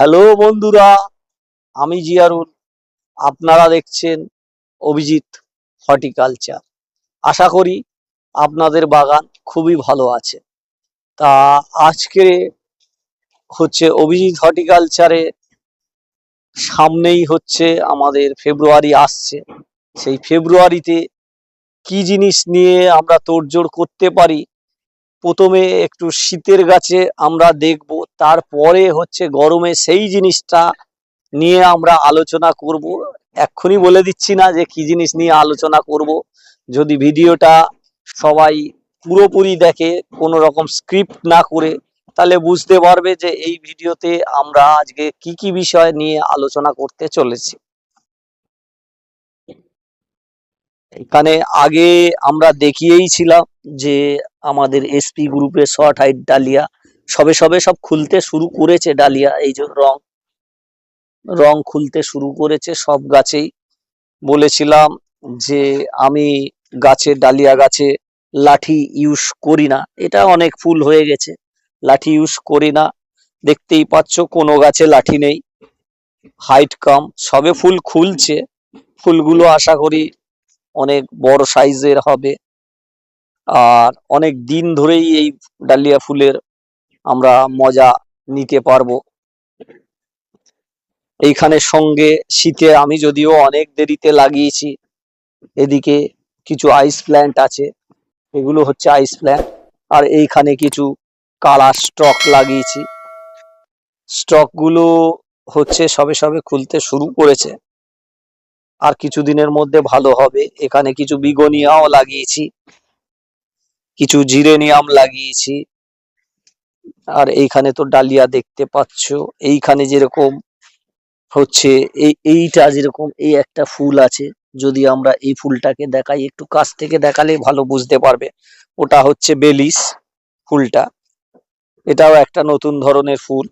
Hello বন্ধুরা, আমি জিয়ারুল। আপনারা দেখছেন অভিজিৎ হর্টিকালচার। আশা করি আপনাদের বাগান খুবই ভালো আছে। তা আজকে হচ্ছে অভিজিৎ হর্টিকালচারে সামনেই হচ্ছে আমাদের ফেব্রুয়ারি আসছে। সেই ফেব্রুয়ারিতে কি জিনিস নিয়ে আমরা তোড়জোড় করতে পারি? প্রথমে একটু শীতের গাছে আমরা দেখব, তারপরে হচ্ছে গরমে সেই জিনিসটা নিয়ে আমরা আলোচনা করব। এক্ষুনি বলে দিচ্ছি না যে কি জিনিস নিয়ে আলোচনা করব। যদি ভিডিওটা সবাই পুরোপুরি দেখে, কোনো রকম স্ক্রিপ্ট না করে, তাহলে বুঝতে পারবে যে এই ভিডিওতে আমরা আজকে কি কি বিষয় নিয়ে আলোচনা করতে চলেছি। এখানে আগে আমরা দেখিয়েই ছিলাম যে আমাদের এসপি গ্রুপের শর্ট হাইট ডালিয়া, সবে সবে সব খুলতে শুরু করেছে ডালিয়া, এই যে রং। রং খুলতে শুরু করেছে সব গাছেই। বলেছিলাম যে আমি গাছে, ডালিয়া গাছে লাঠি ইউজ করি না। এটা অনেক ফুল হয়ে গেছে। লাঠি ইউজ করি না। দেখতেই পাচ্ছ কোনো গাছে লাঠি নেই। হাইট কম। সবে ফুল খুলছে। ফুলগুলো আশা করি অনেক বড় সাইজের হবে। আর অনেক দিন ধরেই এই ডালিয়া ফুলের আমরা মজা নিতে পারব। এইখানে সঙ্গে শীতে আমি যদিও অনেক দেরিতে লাগিয়েছি, এদিকে কিছু আইস প্ল্যান্ট আছে, এগুলো হচ্ছে আইস প্ল্যান্ট আর এইখানে কিছু কালার স্টক লাগিয়েছি। স্টকগুলো হচ্ছে সবে সবে খুলতে শুরু করেছে। আর কিছুদিনের মধ্যে ভালো হবে। এখানে কিছু বিগোনিয়াও লাগিয়েছি। কিছু জিরেনিয়াম লাগিয়েছি। আর এইখানে তো ডালিয়া দেখতে পাচ্ছ। এইখানে যেরকম হচ্ছে, এই, এইটা যেরকম, এই একটা ফুল আছে। যদি আমরা এই ফুলটাকে দেখাই, একটু কাছ থেকে দেখালে ভালো বুঝতে পারবে। ওটা হচ্ছে বেলিস ফুলটা। এটাও একটা নতুন ধরনের ফুল।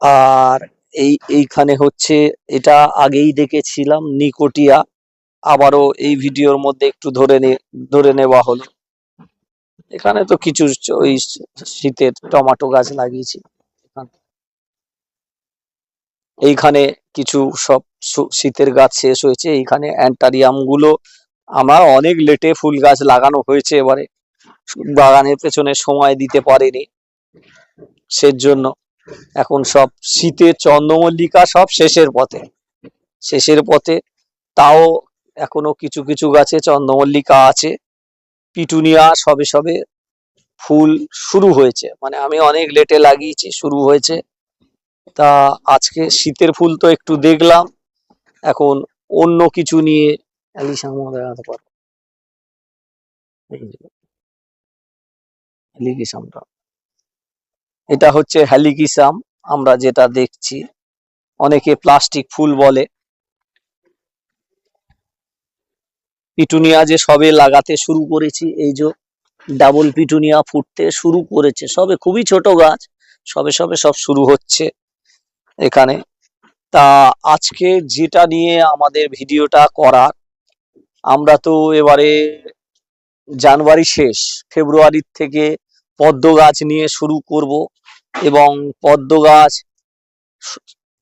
আর এই, এইখানে হচ্ছে এটা আগেই দেখেছিলাম নিকোটিয়া। আবারও এই ভিডিওর মধ্যে একটু ধরে ধরে নেওয়া হলো। এখানে তো কিছু ওই শীতের টমেটো গাছ লাগিয়েছি। এইখানে কিছু সব শীতের গাছ শেষ হয়েছে। এইখানে অ্যান্টারিয়ামগুলো আমার অনেক লেটে ফুল গাছ লাগানো হয়েছে এবারে। বাগানের পেছনে সময় দিতে পারেনি। সেজন্য এখন সব শীতের চন্দ্রমল্লিকা সব শেষের পথে শেষের পথে তাও এখনও কিছু কিছু গাছে চন্দ্রমল্লিকা আছে পিটুনিয়া সবে সবে ফুল শুরু হয়েছে মানে আমি অনেক লেটে লাগিয়েছি শুরু হয়েছে তা আজকে শীতের ফুল তো একটু দেখলাম এখন অন্য কিছু নিয়ে আমাদের দেখাতে পারব এটা হচ্ছে হ্যালিকিসাম আমরা যেটা দেখছি। অনেকে প্লাস্টিক ফুল বলে। পিটুনিয়া যে সবে লাগাতে শুরু করেছি, এই যে ডাবল পিটুনিয়া ফুটতে শুরু করেছে, সবে খুবই ছোট গাছ, সবে সবে সব শুরু হচ্ছে এখানে। তা আজকে যেটা নিয়ে আমাদের ভিডিওটা করার, আমরা তো এবারে জানুয়ারি শেষ, ফেব্রুয়ারির থেকে পদ্ম গাছ নিয়ে শুরু করব এবং পদ্ম গাছ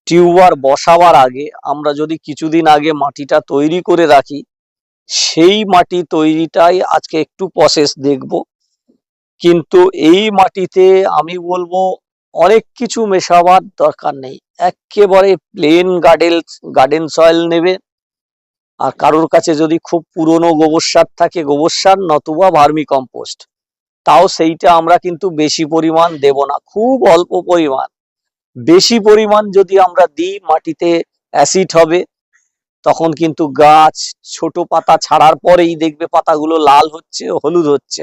টিউবার বসাবার আগে আমরা যদি কিছুদিন আগে মাটিটা তৈরি করে রাখি, সেই মাটি তৈরিটাই আজকে একটু প্রসেস দেখব। কিন্তু এই মাটিতে আমি বলব অনেক কিছু মেশাবার দরকার নেই। একেবারে প্লেন গার্ডেন গার্ডেন সয়েল নেবে। আর কারোর কাছে যদি খুব পুরনো গোবর সার থাকে, গোবর সার নতুবা ভার্মি কম্পোস্ট তাও সেইটা আমরা কিন্তু বেশি পরিমাণ দেব না, খুব অল্প পরিমাণ। বেশি পরিমাণ যদি আমরা দিই, মাটিতে অ্যাসিড হবে, তখন কিন্তু গাছ ছোট পাতা ছাড়ার পরেই দেখবে পাতাগুলো লাল হচ্ছে, হলুদ হচ্ছে।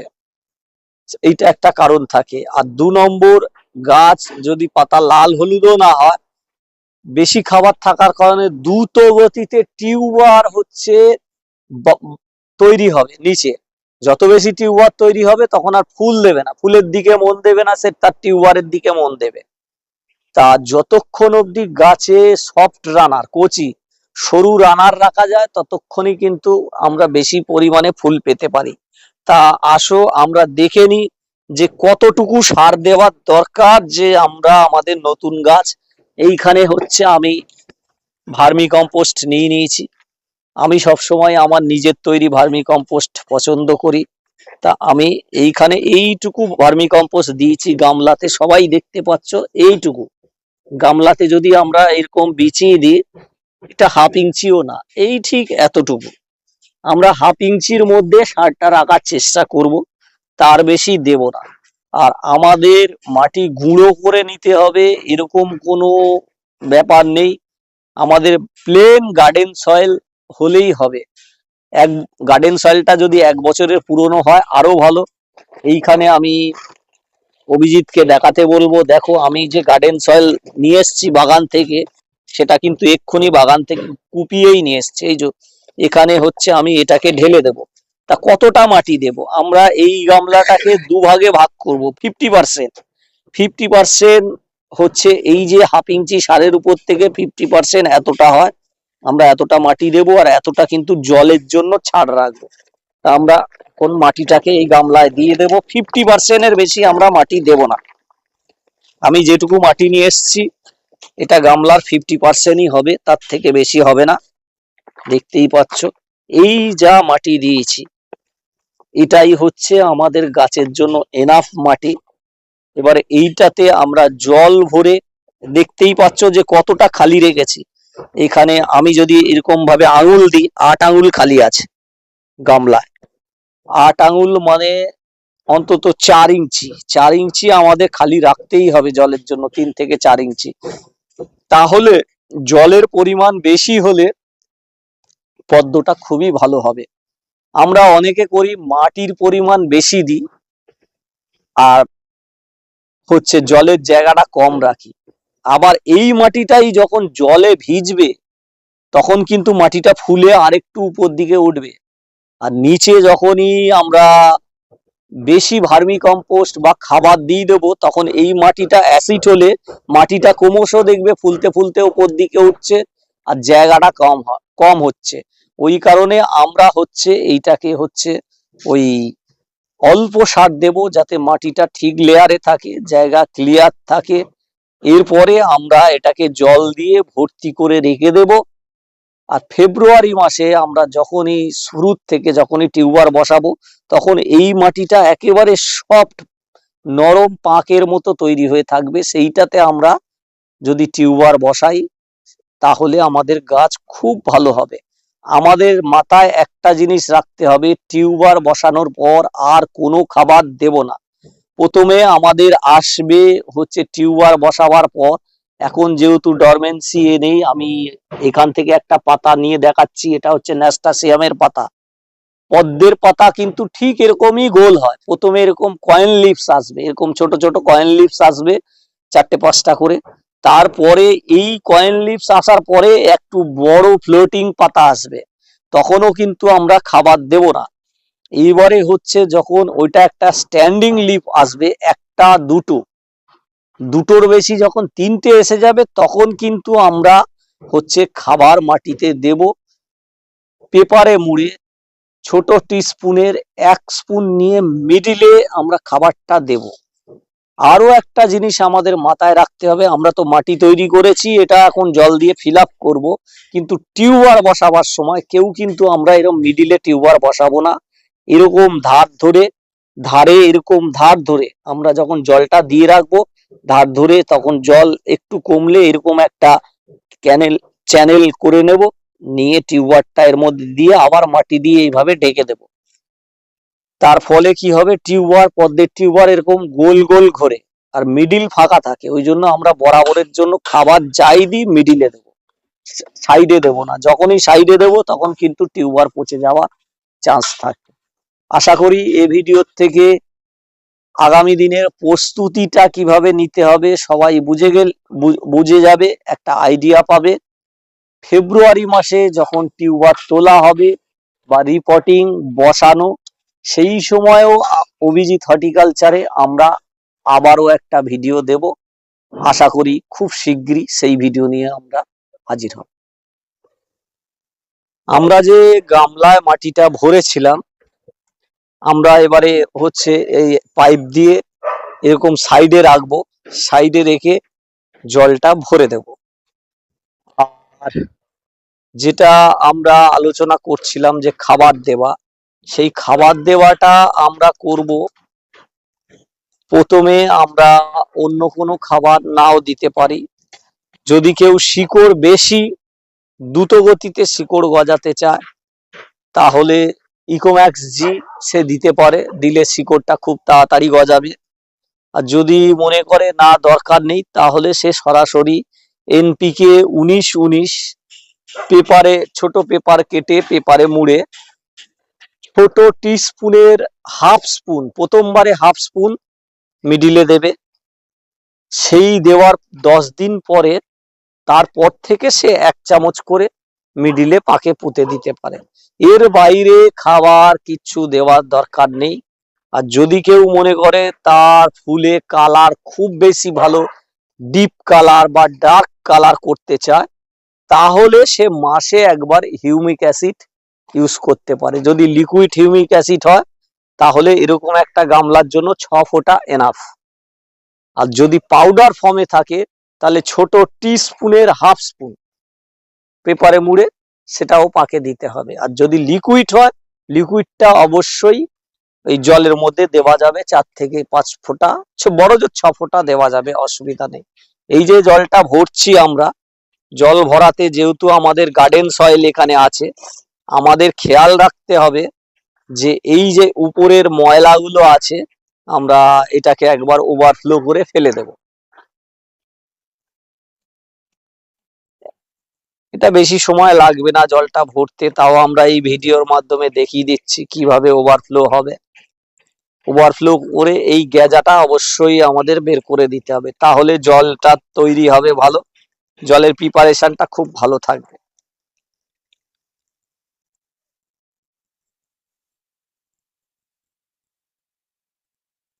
এইটা একটা কারণ থাকে। আর দু নম্বর, গাছ যদি পাতা লাল হলুদও না হয়, বেশি খাবার থাকার কারণে দ্রুত গতিতে টিউবার হচ্ছে তৈরি হবে, নিচে। যত বেশি টিউবার তৈরি হবে, তখন আর ফুল দেবে না। ফুলের দিকে মন দেবে না, সে তার টিউবারের দিকে মন দেবে। তা যতক্ষণ অবধি গাছে সফট রানার কচি, সরু রানার রাখা যায়, ততক্ষণই কিন্তু আমরা বেশি পরিমাণে ফুল পেতে পারি। তা আসো, আমরা দেখে নিই যে কতটুকু সার দেওয়ার দরকার যে আমরা আমাদের নতুন গাছ, এইখানে হচ্ছে আমি ভার্মি কম্পোস্ট নিয়ে নিয়েছি। আমি সব সময় আমার নিজের তৈরি ভার্মি কম্পোস্ট পছন্দ করি। তা আমি এইখানে এইটুকু ভার্মি কম্পোস্ট দিয়েছি গামলাতে, সবাই দেখতে পাচ্ছ এইটুকু। গামলাতে যদি আমরা এরকম বিছিয়ে দিই, এটা হাফ ইঞ্চিও না, এই ঠিক এতটুকু। আমরা হাফ ইঞ্চির মধ্যে সারটা রাখার চেষ্টা করব, তার বেশি দেব না। আর আমাদের মাটি গুঁড়ো করে নিতে হবে, এরকম কোনো ব্যাপার নেই। আমাদের প্লেন গার্ডেন সয়েল হলেই হবে। এক গার্ডেন সয়েলটা যদি এক বছরের পুরনো হয়, আরও ভালো। এইখানে আমি অভিজিৎকে দেখাতে বলব, দেখো আমি যে গার্ডেন সয়েল নিয়ে এসেছি বাগান থেকে, সেটা কিন্তু এক্ষুনি বাগান থেকে কুপিয়েই নিয়ে এসছে। এই যে এখানে হচ্ছে আমি এটাকে ঢেলে দেব। তা কতটা মাটি দেব? আমরা এই গামলাটাকে দুভাগে ভাগ করব ফিফটি পার্সেন্ট ফিফটি পার্সেন্ট হচ্ছে এই যে হাফ ইঞ্চি সারের উপর থেকে ফিফটি পার্সেন্ট এতটা হয়। আমরা এতটা মাটি দেব আর এতটা কিন্তু জলের জন্য ছাড় রাখব। তা আমরা কোন মাটিটাকে এই গামলায় দিয়ে দেব? ফিফটি পার্সেন্টের বেশি আমরা মাটি দেব না। আমি যেটুকু মাটি নিয়ে এসেছি, এটা গামলার ফিফটি পার্সেন্টই হবে, তার থেকে বেশি হবে না। দেখতেই পাচ্ছ, এই যা মাটি দিয়েছি, এটাই হচ্ছে আমাদের গাছের জন্য এনাফ মাটি। এবারে এইটাতে আমরা জল ভরে দেখতেই পাচ্ছ যে কতটা খালি রেখেছি। এখানে আমি যদি এরকম ভাবে আঙুল দিই, আট আঙুল খালি আছে গামলায়। আট আঙুল মানে অন্তত চার ইঞ্চি। চার ইঞ্চি আমাদের খালি রাখতেই হবে জলের জন্য, তিন থেকে চার ইঞ্চি। তাহলে জলের পরিমাণ বেশি হলে পদ্মটা খুবই ভালো হবে। আমরা অনেকে করি মাটির পরিমাণ বেশি দিই, আর হচ্ছে জলের জায়গাটা কম রাখি। আবার এই মাটিটাই যখন জলে ভিজবে, তখন কিন্তু মাটিটা ফুলে আরেকটু উপর দিকে উঠবে। আর নিচে যখনই আমরা বেশি ভার্মি কম্পোস্ট বা খাবার দিয়ে দেবো, তখন এই মাটিটা অ্যাসিড হলে মাটিটা ক্রমশ দেখবে ফুলতে ফুলতে উপর দিকে উঠছে আর জায়গাটা কম কম হচ্ছে। ওই কারণে আমরা হচ্ছে এইটাকে হচ্ছে ওই অল্প সার দেব যাতে মাটিটা ঠিক লেয়ারে থাকে, জায়গা ক্লিয়ার থাকে। এরপরে আমরা এটাকে জল দিয়ে ভর্তি করে রেখে দেব। আর ফেব্রুয়ারি মাসে আমরা যখনই শুরুর থেকে যখনই টিউবার বসাবো, তখন এই মাটিটা একেবারে সফট নরম পাঁকের মতো তৈরি হয়ে থাকবে। সেইটাতে আমরা যদি টিউবার বসাই, তাহলে আমাদের গাছ খুব ভালো হবে। আমাদের মাথায় একটা জিনিস রাখতে হবে, টিউবার বসানোর পর আর কোনো খাবার দেব না। প্রথমে আমাদের আসবে হচ্ছে টিউবার বসাবার পর। এখন যেহেতু ডরমেন্সি এ নেই, আমি এখান থেকে একটা পাতা নিয়ে দেখাচ্ছি, এটা হচ্ছে ন্যাস্টাসিয়ামের পাতা। পদ্মের পাতা কিন্তু ঠিক এরকমই গোল হয়। প্রথমে এরকম কয়েন লিভস আসবে, এরকম ছোট ছোট কয়েন লিভস আসবে চারটে পাঁচটা করে। তারপরে এই কয়েন লিভস আসার পরে একটু বড় ফ্লোটিং পাতা আসবে। তখনও কিন্তু আমরা খাবার দেব না। এইবারে হচ্ছে যখন ওইটা একটা স্ট্যান্ডিং লিফ আসবে, একটা, দুটো। দুটোর বেশি যখন তিনটে এসে যাবে, তখন কিন্তু আমরা হচ্ছে খাবার মাটিতে দেব। পেপারে মুড়ে ছোট টিস্পুনের এক স্পুন নিয়ে মিডিলে আমরা খাবারটা দেব। আরও একটা জিনিস আমাদের মাথায় রাখতে হবে, আমরা তো মাটি তৈরি করেছি, এটা এখন জল দিয়ে ফিল আপ করব। কিন্তু টিউবার বসাবার সময় কেউ কিন্তু আমরা এরকম মিডিলে টিউবার বসাবো না। এরকম ধার ধরে, ধারে এরকম ধার ধরে আমরা যখন জলটা দিয়ে রাখব, ধার ধরে তখন জল একটু কমলে এরকম একটা ক্যানেল, চ্যানেল করে নেব, নিয়ে টিউবারটা এর মধ্যে দিয়ে আবার মাটি দিয়ে এইভাবে ঢেকে দেব। তার ফলে কি হবে? টিউবার পদ্মের টিউবার এরকম গোল গোল ঘোরে আর মিডিল ফাঁকা থাকে। ওই জন্য আমরা বরাবরের জন্য খাবার যাই দিই মিডিলে দেব। সাইডে দেব না। যখনই সাইডে দেব তখন কিন্তু টিউবার পচে যাওয়ার চান্স থাকে। আশা করি এই ভিডিওর থেকে আগামী দিনের প্রস্তুতিটা কীভাবে নিতে হবে সবাই বুঝে গেল বুঝে যাবে, একটা আইডিয়া পাবে। ফেব্রুয়ারি মাসে যখন টিউবার তোলা হবে বা রিপোর্টিং বসানো, সেই সময়েও অভিজিৎ হর্টিকালচারে আমরা আবারও একটা ভিডিও দেব। আশা করি খুব শিগগিরই সেই ভিডিও নিয়ে আমরা হাজির হব। আমরা যে গামলায় মাটিটা ভরেছিলাম আমরা এবারে হচ্ছে এই পাইপ দিয়ে এরকম সাইডে রাখব, সাইডে রেখে জলটা ভরে দেব। আর যেটা আমরা আলোচনা করছিলাম যে খাবার দেওয়া, সেই খাবার দেওয়াটা আমরা করব। প্রথমে আমরা অন্য কোনো খাবার নাও দিতে পারি। যদি কেউ শিকড় বেশি দ্রুত গতিতে শিকড় গজাতে চায়, তাহলে ইকোম্যাক্স জি সে দিতে পারে, দিলে শিকড়টা খুব তাড়াতাড়ি গজাবে। আর যদি মনে করে না দরকার নেই, তাহলে সে সরাসরি এনপিকে উনিশ উনিশ পেপারে, ছোট পেপার কেটে পেপারে মুড়ে। ছোট টিস্পুনের হাফ স্পুন প্রথমবারে হাফ স্পুন মিডিলে দেবে। সেই দেওয়ার দশ দিন পরে, তারপর থেকে সে এক চামচ করে মিডিলে পাকে পুঁতে দিতে পারে। এর বাইরে খাবার কিচ্ছু দেওয়ার দরকার নেই। আর যদি কেউ মনে করে তার ফুলে কালার খুব বেশি ভালো, ডিপ কালার বা ডার্ক কালার করতে চায়, তাহলে সে মাসে একবার হিউমিক অ্যাসিড ইউজ করতে পারে। যদি লিকুইড হিউমিক অ্যাসিড হয়, তাহলে এরকম একটা গামলার জন্য ছ ফোঁটা এনাফ। আর যদি পাউডার ফর্মে থাকে, তাহলে ছোট টি স্পুনের হাফ স্পুন। পেপারে মুড়ে সেটাও পাকে দিতে হবে। আর যদি লিকুইড হয় লিকুইডটা অবশ্যই এই জলের মধ্যে দেওয়া যাবে, চার থেকে পাঁচ ফোঁটা বড় জোর ছ ফোঁটা দেওয়া যাবে, অসুবিধা নেই। এই যে জলটা ভরছি আমরা, জল ভরাতে যেহেতু আমাদের গার্ডেন সয়েল এখানে আছে, আমাদের খেয়াল রাখতে হবে যে এই যে উপরের ময়লাগুলো আছে, আমরা এটাকে একবার ওভারফ্লো করে ফেলে দেব। এটা বেশি সময় লাগবে না জলটা ভরতে, তাও আমরা এই ভিডিওর মাধ্যমে দেখিয়ে দিচ্ছি কীভাবে ওভারফ্লো হবে। ওভারফ্লো করে এই গ্যাজাটা অবশ্যই আমাদের বের করে দিতে হবে, তাহলে জলটা তৈরি হবে ভালো, জলের প্রিপারেশনটা খুব ভালো থাকবে।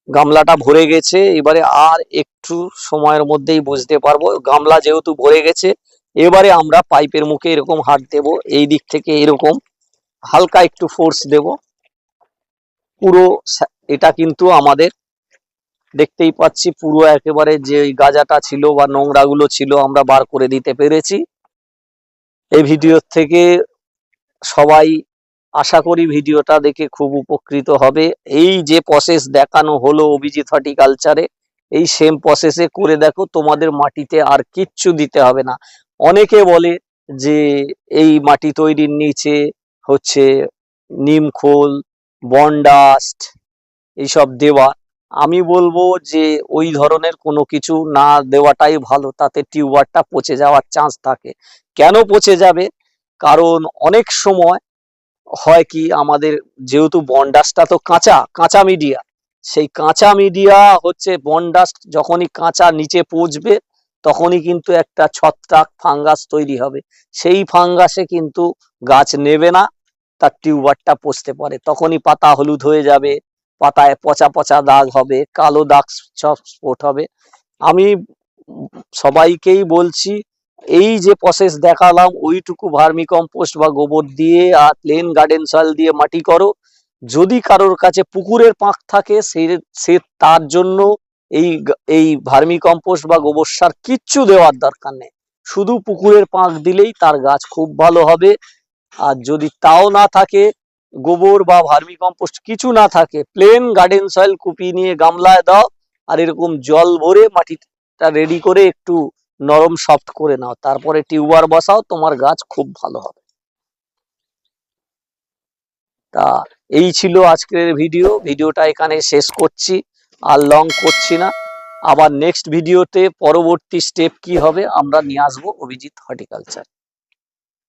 গামলাটা ভরে গেছে, এবারে আর একটু সময়ের মধ্যেই বুঝতে পারব। গামলা যেহেতু ভরে গেছে এবারে আমরা পাইপের মুখে এরকম হাত দেব, এই দিক থেকে এরকম হালকা একটু ফোর্স দেব। পুরো এটা কিন্তু আমাদের দেখতেই পাচ্ছি, পুরো একেবারে যে গাজাটা ছিল বা নোংরাগুলো ছিল আমরা বার করে দিতে পেরেছি। এই ভিডিও থেকে সবাই আশা করি ভিডিওটা দেখে খুব উপকৃত হবে। এই যে প্রসেস দেখানো হলো অভিজিৎ হর্টিকালচারে এই সেম প্রসেসে করে দেখো, তোমাদের মাটিতে আর কিচ্ছু দিতে হবে না। অনেকে বলে যে এই মাটি তৈরির নিচে হচ্ছে নিমখোল বনডাস্ট এইসব দেওয়া। আমি বলব যে ওই ধরনের কোনো কিছু না দেওয়াটাই ভালো, তাতে টিউবারটা পচে যাওয়ার চান্স থাকে। কেন পচে যাবে? কারণ অনেক সময় হয় কি, আমাদের যেহেতু বনডাস্টটা তো কাঁচা কাঁচা মিডিয়া সেই কাঁচা মিডিয়া হচ্ছে বনডাস্ট যখনই কাঁচা নিচে পচবে তখনই কিন্তু একটা ছত্রাক ফাঙ্গাস তৈরি হবে। সেই ফাঙ্গাসে কিন্তু গাছ নেবে না, তার টিউবারটা পচতে পারে। তখনই পাতা হলুদ হয়ে যাবে, পাতায় পচা পচা দাগ হবে, কালো দাগ সব স্পট হবে। আমি সবাইকেই বলছি, এই যে প্রসেস দেখালাম, ওইটুকু ভার্মি কম্পোস্ট বা গোবর দিয়ে আর প্লেন গার্ডেন সয়েল দিয়ে মাটি করো। যদি কারোর কাছে পুকুরের পাঁক থাকে, সে সে তার জন্য এই এই ভার্মি কম্পোস্ট বা গোবর সার কিচ্ছু দেওয়ার দরকার নেই। শুধু পুকুরের পাঁক দিলেই তার গাছ খুব ভালো হবে। আর যদি তাও না থাকে, গোবর বা ভার্মি কম্পোস্ট কিছু না থাকে প্লেন গার্ডেন সয়েল কুপিয়ে নিয়ে গামলায় দাও আর এরকম জল ভরে মাটিটা রেডি করে একটু নরম সফট করে নাও। তারপরে টিউবার বসাও, তোমার গাছ খুব ভালো হবে। তা, এই ছিল আজকের ভিডিও ভিডিওটা এখানে শেষ করছি। আর লং করছি না। আবার নেক্সট ভিডিওতে পরবর্তী স্টেপ কি হবে, আমরা নিয়ে আসব অভিজিৎ হর্টিকালচার